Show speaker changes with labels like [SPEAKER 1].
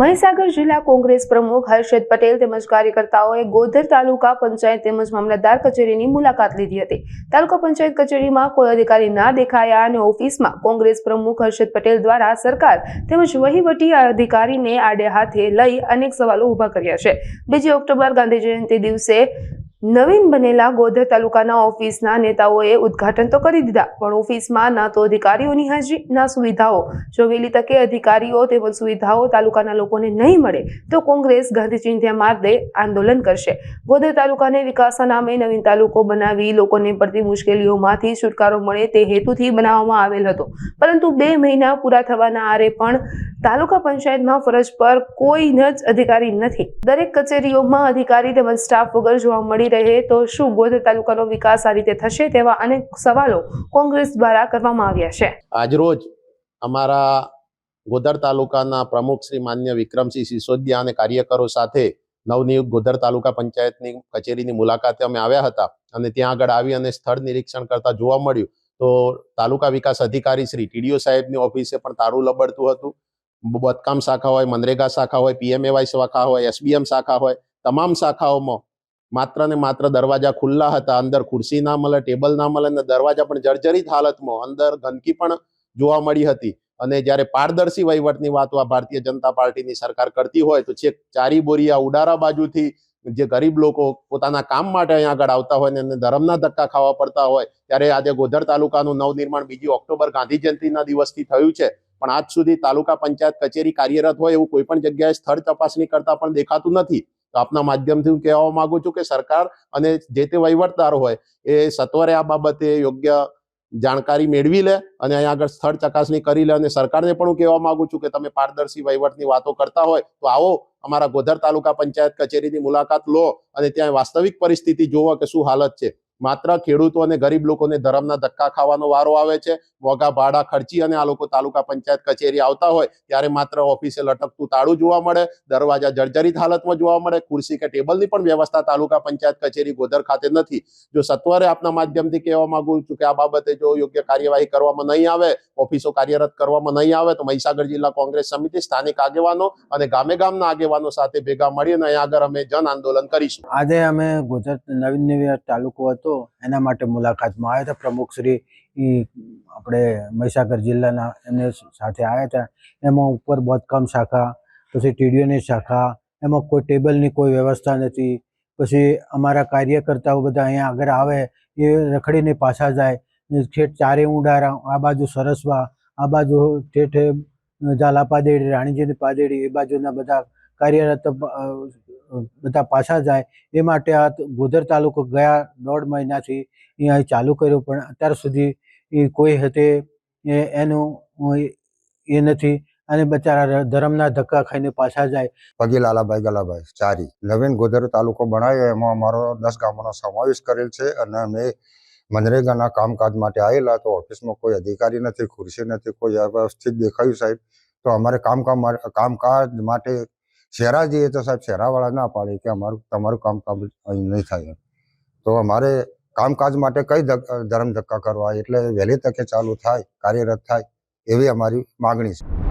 [SPEAKER 1] મહીસાગર જિલ્લા કોંગ્રેસ પ્રમુખ હર્ષદ પટેલ તેમજ કાર્યકર્તાઓએ ગોધર તાલુકા પંચાયત તેમજ મામલતદાર કચેરીની મુલાકાત લીધી હતી. તાલુકા પંચાયત કચેરીમાં કોઈ અધિકારી ના દેખાયા અને ઓફિસમાં કોંગ્રેસ પ્રમુખ હર્ષદ પટેલ દ્વારા સરકાર તેમજ વહીવટી અધિકારીને આડે હાથે લઈ અનેક સવાલો ઊભા કર્યા છે. બીજી ઓક્ટોબર ગાંધી જયંતિ દિવસે નવીન બનેલા ગોધર તાલુકાના ઓફિસના નેતાઓએ ઉદ્ઘાટન તો કરી દીધા, પણ ઓફિસમાં ના તો અધિકારીઓની હાજરી, ના સુવિધાઓ. જો વહેલી તકે અધિકારીઓ તેમજ સુવિધાઓ તાલુકાના લોકોને નહીં મળે, તો કોંગ્રેસ ગાંધી ચિંધ્યા માર્ગે આંદોલન કરશે. ગોધર તાલુકાને વિકાસના નામે નવીન તાલુકો બનાવી લોકોને પડતી મુશ્કેલીઓમાંથી છુટકારો મળે તે હેતુથી બનાવવામાં આવેલ હતો. પરંતુ બે મહિના પૂરા થવાના આરે પણ તાલુકા પંચાયતમાં ફરજ પર કોઈ જ અધિકારી નથી. દરેક કચેરીઓમાં અધિકારી તેમજ સ્ટાફ વગર જોવા મળી રહે તો શું ગોધર તાલુકાનો વિકાસ આ રીતે થશે તેવા અનેક સવાલો કોંગ્રેસ દ્વારા કરવામાં આવ્યા છે.
[SPEAKER 2] આજરોજ અમારા ગોધર તાલુકાના પ્રમુખ શ્રી માન્ય વિક્રમસિંહ સિસોદિયા અને કાર્યકરો સાથે નવનિયુક્ત ગોધર તાલુકા પંચાયતની કચેરીની મુલાકાતે અમે આવ્યા હતા અને ત્યાં આગળ આવી અને સ્થળ નિરીક્ષણ કરતા જોવા મળ્યું તો તાલુકા વિકાસ અધિકારી શ્રી ટીડીઓ સાહેબની ઓફિસે પણ તારું લબડતું હતું. બદકામ શાખા હોય, મનરેગા શાખા હોય, પીએમએવાય શાખા હોય, એસબીએમ શાખા હોય, તમામ શાખાઓમાં માત્ર ને માત્ર દરવાજા ખુલ્લા હતા. અંદર ખુરશી ના મળે, ટેબલ ના મળે અને દરવાજા પણ જર્જરિત હાલતમાં અંદર ગંદકી પણ જોવા મળી હતી. અને જ્યારે પારદર્શી વહીવટની વાતો આ ભારતીય જનતા પાર્ટીની સરકાર કરતી હોય તો છેક ચારી બોરિયા ઉડારા બાજુથી જે ગરીબ લોકો પોતાના કામ માટે અહીંયા આગળ આવતા હોય ને ધરમના ધર્મના ધક્કા ખાવા પડતા હોય, ત્યારે આજે ગોધર તાલુકાનું નવનિર્માણ બીજી ઓક્ટોબર ગાંધી જયંતિના દિવસથી થયું છે. પણ આજ સુધી તાલુકા પંચાયત કચેરી કાર્યરત હોય એવું કોઈ પણ જગ્યાએ સ્થળ તપાસણી કરતા પણ દેખાતું નથી. તો આપના માધ્યમથી હું કહેવા માંગુ છું કે સરકાર અને જે તે વહીવટદાર હોય, એ સત્વરે આ બાબતે યોગ્ય જાણકારી મેળવી લે અને અહીંયા આગળ સ્થળ ચકાસણી કરી લે અને સરકારને પણ હું કહેવા માંગુ છું કે તમે પારદર્શી વહીવટની વાતો કરતા હોય, તો આવો અમારા ગોધર તાલુકા પંચાયત કચેરીની મુલાકાત લો અને ત્યાં વાસ્તવિક પરિસ્થિતિ જોવો કે શું હાલત છે. માત્ર ખેડૂતો અને ગરીબ લોકોને ધરમના ધક્કા ખાવાનો વારો આવે છે. મોંઘા ભાડા ખર્ચી અને આ લોકો તાલુકા પંચાયત કચેરી આવતા હોય, ત્યારે માત્ર ઓફિસે લટકતું તાળું જોવા મળે, દરવાજા જર્જરિત હાલતમાં જોવા મળે, ખુરશી કે ટેબલની પણ વ્યવસ્થા તાલુકા પંચાયત કચેરી ગોધર ખાતે નથી. જો સત્વરે આપના માધ્યમથી કહેવા માંગુ છું કે આ બાબતે જો યોગ્ય કાર્યવાહી કરવામાં નહીં આવે, ઓફિસો કાર્યરત કરવામાં નહીં આવે, તો મહીસાગર જિલ્લા કોંગ્રેસ સમિતિ સ્થાનિક આગેવાનો અને ગામે ગામના આગેવાનો સાથે ભેગા મળીને અહીંયા આગળ અમે જન આંદોલન કરીશું.
[SPEAKER 3] આજે અમે ગુજરાત નવીન તાલુકો હતો. એના માટે મુલાકાતમાં આવ્યા હતા. પ્રમુખ શ્રી આપણે મહીસાગર જિલ્લાના એમને સાથે આવ્યા હતા. એમાં ઉપર બોધકામ શાખા, પછી ટીડીઓની શાખા, એમાં કોઈ ટેબલની કોઈ વ્યવસ્થા નથી. પછી અમારા કાર્યકર્તાઓ બધા અહીંયા આગળ આવે, એ રખડીને પાછા જાય. ઠેઠ ચારે ઊંડારા આ બાજુ સરસવા, આ બાજુ ઠેઠે ઝાલા પાદેડી, રાણીજીની પાદેડી, એ બાજુના બધા કાર્યરત બધા પાછા જાય એ માટે આ ગોધર તાલુકો ગયા દોઢ મહિનાથી અહીંયા ચાલુ કર્યો, પણ અત્યાર સુધી એ કોઈ હતે એનું એ નથી અને બચારા ધરમના ધક્કા ખાઈને પાછા જાય.
[SPEAKER 4] પગી લાલાભાઈ ગલાભાઈ, ચારી. નવીન ગોધર તાલુકો બનાવ્યો, એમાં અમારો દસ ગામોનો સમાવેશ કરેલ છે અને અમે મનરેગાના કામકાજ માટે આવેલા, તો ઓફિસમાં કોઈ અધિકારી નથી, ખુરશી નથી, કોઈ અવ્યવસ્થિત દેખાયું સાહેબ. તો અમારે કામકામ કામકાજ માટે શહેરા જઈએ તો સાહેબ શેરાવાળા ના પાડે કે અમારું, તમારું કામ કામ અહીં નહીં થાય તો અમારે કામકાજ માટે કઈ ધર્મ ધક્કા કરવા? એટલે વહેલી તકે ચાલુ થાય, કાર્યરત થાય એવી અમારી માગણી છે.